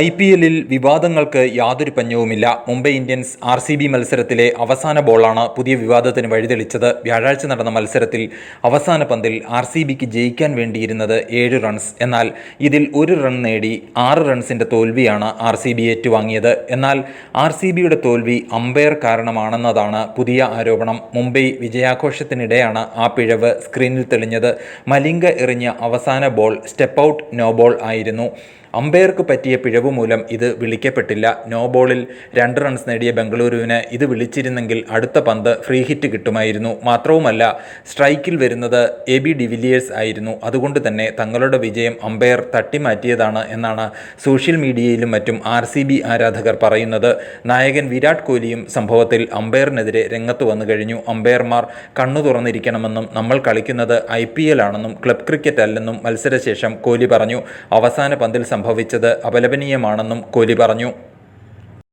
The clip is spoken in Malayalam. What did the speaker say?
ഐ പി എല്ലിൽ വിവാദങ്ങൾക്ക് യാതൊരു പഞ്ഞവുമില്ല. Mumbai Indians R C B മത്സരത്തിലെ അവസാന ബോളാണ് പുതിയ വിവാദത്തിന് വഴിതെളിച്ചത്. വ്യാഴാഴ്ച നടന്ന മത്സരത്തിൽ അവസാന പന്തിൽ ആർ സി ബിക്ക് ജയിക്കാൻ വേണ്ടിയിരുന്നത് ഏഴ് റൺസ്. എന്നാൽ ഇതിൽ ഒരു റൺ നേടി ആറ് റൺസിന്റെ തോൽവിയാണ് ആർ സി ബി ഏറ്റുവാങ്ങിയത്. എന്നാൽ ആർ സി ബിയുടെ തോൽവി അമ്പയർ കാരണമാണെന്നതാണ് പുതിയ ആരോപണം. മുംബൈ വിജയാഘോഷത്തിനിടെയാണ് ആ പിഴവ് സ്ക്രീനിൽ തെളിഞ്ഞത്. മലിംഗ എറിഞ്ഞ അവസാന ball step out no ball ആയിരുന്നു. അമ്പയർക്ക് പറ്റിയ പിഴവ് മൂലം ഇത് വിളിക്കപ്പെട്ടില്ല. നോ ബോളിൽ രണ്ട് റൺസ് നേടിയ ബംഗളൂരുവിന് ഇത് വിളിച്ചിരുന്നെങ്കിൽ അടുത്ത പന്ത് ഫ്രീ ഹിറ്റ് കിട്ടുമായിരുന്നു. മാത്രവുമല്ല സ്ട്രൈക്കിൽ വരുന്നത് എ ബി ഡിവിലിയേഴ്സ് ആയിരുന്നു. അതുകൊണ്ട് തന്നെ തങ്ങളുടെ വിജയം അമ്പയർ തട്ടിമാറ്റിയതാണ് എന്നാണ് സോഷ്യൽ മീഡിയയിലും മറ്റും ആർ സി ബി ആരാധകർ പറയുന്നത്. നായകൻ വിരാട് കോഹ്ലിയും സംഭവത്തിൽ അമ്പയറിനെതിരെ രംഗത്ത് വന്നു കഴിഞ്ഞു. അമ്പയർമാർ കണ്ണു തുറന്നിരിക്കണമെന്നും നമ്മൾ കളിക്കുന്നത് ഐ പി എൽ ആണെന്നും ക്ലബ് ക്രിക്കറ്റ് അല്ലെന്നും മത്സരശേഷം കോഹ്ലി പറഞ്ഞു. അവസാന പന്തിൽ സംഭവിച്ചത് അപലപനീയമാണെന്നും കോലി പറഞ്ഞു